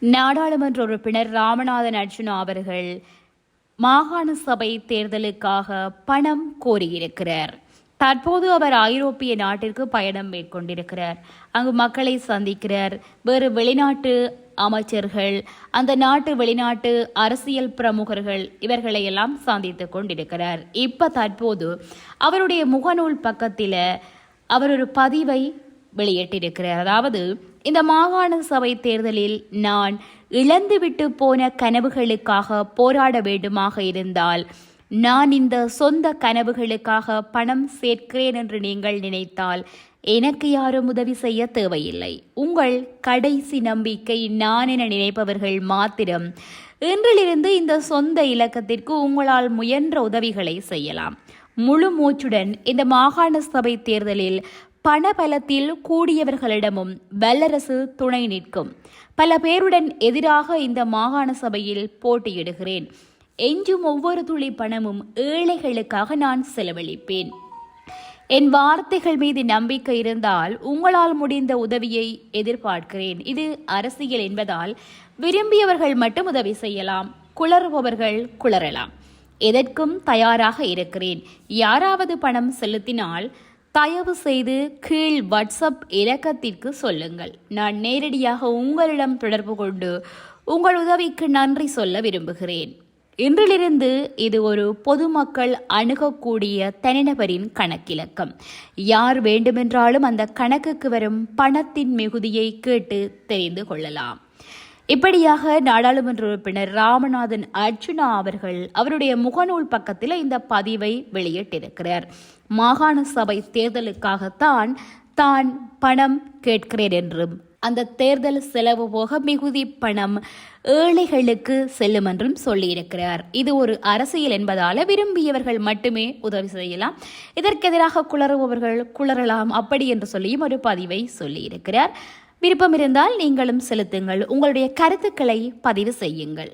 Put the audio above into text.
நாடாளுமன்ற உறுப்பினர் ராமநாதன் அர்ஜுனா அவர்கள் மாகாண சபை தேர்தலுக்காக பணம் கோரியிருக்கிறார். தற்போது அவர் ஐரோப்பிய நாட்டிற்கு பயணம் மேற்கொண்டிருக்கிறார். அங்கு மக்களை சந்திக்கிறார். வேறு வெளிநாட்டு அமைச்சர்கள் அந்த நாட்டு வெளிநாட்டு அரசியல் பிரமுகர்கள் இவர்களை எல்லாம் சந்தித்து கொண்டிருக்கிறார். இப்ப தற்போது அவருடைய முகநூல் பக்கத்தில் அவர் ஒரு பதிவை வெளியிட்டிருக்கிறார். அதாவது இந்த மாகாண சபை தேர்தலில் நான் இழந்துவிட்டு போன கனவுகளுக்காக போராட வேண்டுமாக இருந்தால் நான் இந்த சொந்த கனவுகளுக்காக பணம் சேர்க்கிறேன் என்று நீங்கள் நினைத்தால் எனக்கு யாரும் உதவி செய்ய தேவையில்லை. உங்கள் கடைசி நம்பிக்கை நான் என நினைப்பவர்கள் மாத்திரம் இன்றிலிருந்து இந்த சொந்த இலக்கத்திற்கு உங்களால் முயன்ற உதவிகளை செய்யலாம். முழு மூச்சுடன் இந்த மாகாண சபை தேர்தலில் பணபலத்தில் கூடியவர்களிடமும் வல்லரசு துணை நிற்கும். பல பேருடன் எதிராக இந்த மாகாண சபையில் போட்டியிடுகிறேன். எஞ்சும் ஒவ்வொரு துளி பணமும் ஏழைகளுக்காக நான் செலவழிப்பேன். என் வார்த்தைகள் மீது நம்பிக்கை இருந்தால் உங்களால் முடிந்த உதவியை எதிர்பார்க்கிறேன். இது அரசியல் என்பதால் விரும்பியவர்கள் மட்டும் உதவி செய்யலாம். குளறுபவர்கள் குளறலாம். எதற்கும் தயாராக இருக்கிறேன். யாராவது பணம் செலுத்தினால் தயவு செய்து கீழ் வாட்ஸ்அப் இலக்கத்திற்கு சொல்லுங்கள். நான் நேரடியாக உங்களிடம் தொடர்பு கொண்டு உங்கள் உதவிக்கு நன்றி சொல்ல விரும்புகிறேன். இன்றிலிருந்து இது ஒரு பொதுமக்கள் அணுகக்கூடிய தனிநபரின் கணக்கிலக்கம். யார் வேண்டுமென்றாலும் அந்த கணக்குக்கு வரும் பணத்தின் மிகுதியை கேட்டு தெரிந்து கொள்ளலாம். இப்படியாக நாடாளுமன்ற உறுப்பினர் ராமநாதன் அர்ஜுனா அவர்கள் அவருடைய முகநூல் பக்கத்தில் இந்த பதிவை வெளியிட்டிருக்கிறார். மாகாண சபை தேர்தலுக்காகத்தான் தான் பணம் கேட்கிறேன் என்றும் அந்த தேர்தல் செலவு போக மிகுதி பணம் ஏழைகளுக்கு செல்லும் என்றும் சொல்லியிருக்கிறார். இது ஒரு அரசியல் என்பதால விரும்பியவர்கள் மட்டுமே உதவி செய்யலாம். இதற்கெதிராக குளறுபவர்கள் குளறலாம் அப்படி என்று சொல்லியும் ஒரு பதிவை சொல்லியிருக்கிறார். விருப்பம் இருந்தால் நீங்களும் செலுத்துங்கள். உங்களுடைய கருத்துக்களை பதிவு செய்யுங்கள்.